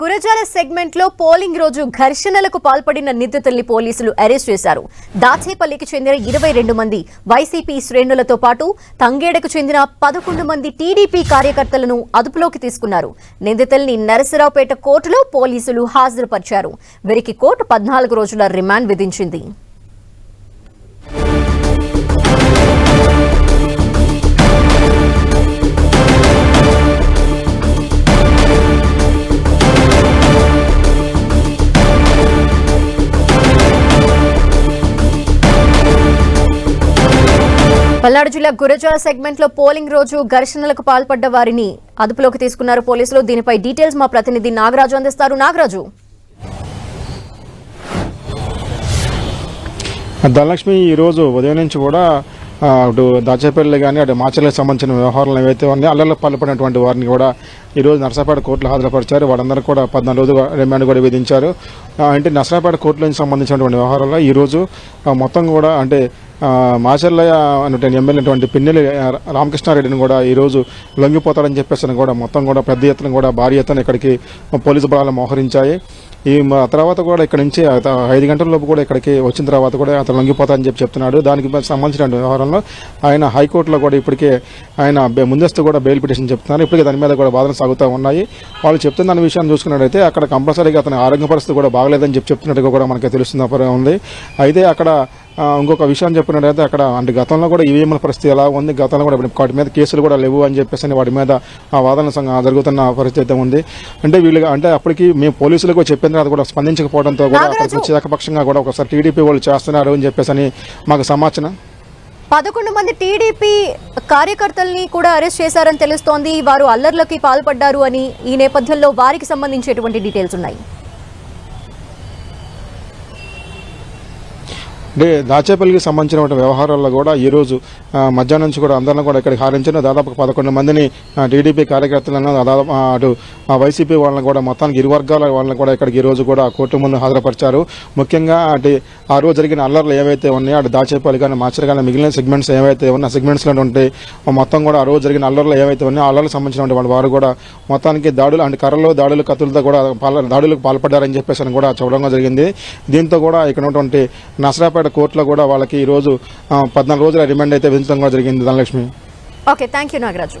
గురజాల సెగ్మెంట్లో పోలింగ్ రోజు ఘర్షణలకు పాల్పడిన నిందితుల్ని పోలీసులు అరెస్ట్ చేశారు. దాచేపల్లికి చెందిన ఇరవై రెండు మంది వైసీపీ శ్రేణులతో పాటు తంగేడకు చెందిన పదకొండు మంది టీడీపీ కార్యకర్తలను అదుపులోకి తీసుకున్నారు. నిందితుల్ని నరసరావుపేట కోర్టులో పోలీసులు హాజరుపరిచారు. వీరికి కోర్టు పద్నాలుగు రోజుల రిమాండ్ విధించింది. పల్నాడు జిల్లా గురజాల సెగ్మెంట్లో పోలింగ్ రోజు ఘర్షణలకు పాల్పడ్డ వారిని అదుపులోకి తీసుకున్నారు పోలీసులు. దీనిపై డీటెయిల్స్ మా ప్రతినిధి నాగరాజు అందిస్తారు. నాగరాజు. ధనలక్ష్మి ఈరోజు ఉదయం నుంచి కూడా అటు దాచేపల్లి కానీ అటు మాచర్లకు సంబంధించిన వ్యవహారాలు ఏవైతే ఉన్నాయో అల్లర్లో పాల్పడినటువంటి వారిని కూడా ఈరోజు నర్సాపేట కోర్టులో హాజరుపరిచారు. వాళ్ళందరూ కూడా పద్నాలుగు రోజులు రిమాండ్ కూడా విధించారు. అంటే నర్సాపేట కోర్టులకు సంబంధించినటువంటి వ్యవహారాల్లో ఈరోజు మొత్తం కూడా అంటే మాచర్లయ్య మాచర్ల అనేటువంటి ఎమ్మెల్యే అటువంటి పిన్నెల్లి రామకృష్ణారెడ్డిని కూడా ఈరోజు లొంగిపోతాడని చెప్పేసి కూడా మొత్తం కూడా పెద్ద ఎత్తున కూడా భారీ ఎత్తున ఇక్కడికి పోలీసు బలాలు మోహరించాయి. ఈ తర్వాత కూడా ఇక్కడ నుంచి ఐదు గంటల లోపు కూడా ఇక్కడికి వచ్చిన తర్వాత కూడా అతను లొంగిపోతానని చెప్పి చెప్తున్నాడు. దానికి సంబంధించిన వ్యవహారంలో ఆయన హైకోర్టులో కూడా ఇప్పటికే ఆయన ముందస్తు కూడా బెయిల్ పిటిషన్ చెప్తున్నారు. ఇప్పటికే దాని మీద కూడా వాదన సాగుతూ ఉన్నాయి. వాళ్ళు చెప్తున్న దాని విషయాన్ని చూసుకున్నట్టయితే అక్కడ కంపల్సరీగా అతని ఆరోగ్య పరిస్థితి కూడా బాగలేదని చెప్పి చెప్తున్నట్టుగా కూడా మనకి తెలుస్తుంది ఉంది. అయితే అక్కడ ఇంకొక విషయం చెప్పినట్టయితే అక్కడ అంటే గతంలో కూడా ఈవీఎంల పరిస్థితి ఎలా ఉంది? గతంలో కూడా వాటి మీద కేసులు కూడా లేవు అని చెప్పేసి వాటి మీద ఆ వాదన జరుగుతున్న పరిస్థితి అయితే ఉంది. అంటే వీళ్ళు అంటే అప్పటికి మేము పోలీసులకు చెప్పిన తర్వాత కూడా స్పందించకపోవడంతో కూడా అక్కడికి ఏకపక్షంగా కూడా ఒకసారి టీడీపీ వాళ్ళు చేస్తున్నారు అని చెప్పేసి మాకు సమాచారం. పదకొండు మంది టీడీపీ కార్యకర్తల్ని కూడా అరెస్ట్ చేశారని తెలుస్తోంది. వారు అల్లర్లకి పాల్పడ్డారు అని ఈ నేపథ్యంలో వారికి సంబంధించి ఎటువంటి డీటెయిల్స్ ఉన్నాయి. అంటే దాచేపల్లికి సంబంధించిన వ్యవహారాల్లో కూడా ఈరోజు మధ్యాహ్నం నుంచి కూడా అందరిని కూడా ఇక్కడికి హారించిన దాదాపు పదకొండు మందిని టీడీపీ కార్యకర్తలను దాదాపు అటు వైసీపీ వాళ్ళని కూడా మొత్తానికి ఇరు వర్గాల వాళ్ళని కూడా ఇక్కడికి ఈరోజు కూడా కోర్టు ముందు హాజరుపరిచారు. ముఖ్యంగా అటు ఆ రోజు జరిగిన అల్లర్లు ఏవైతే ఉన్నాయో అటు దాచేపల్లి కానీ మాచర్ కానీ మిగిలిన సెగ్మెంట్స్ ఏవైతే ఉన్న సెగ్మెంట్స్లో ఉంటే మొత్తం కూడా ఆ రోజు జరిగిన అల్లర్లు ఏవైతే ఉన్నాయో అల్లర్లకు సంబంధించిన వారు కూడా మొత్తానికి దాడులు అంటే కర్రలు దాడులు కత్తులతో కూడా పాల దాడులకు పాల్పడ్డారని చెప్పేసి అని కూడా చూడడం జరిగింది. దీంతో కూడా ఇక్కడ ఉన్నటువంటి నసరాపేట కోర్టులో కూడా వాళ్ళకి ఈ రోజు పద్నాలుగు రోజుల రిమాండ్ అయితే విధించడం కూడా జరిగింది Dhanalakshmi. Okay thank you Nagaraju.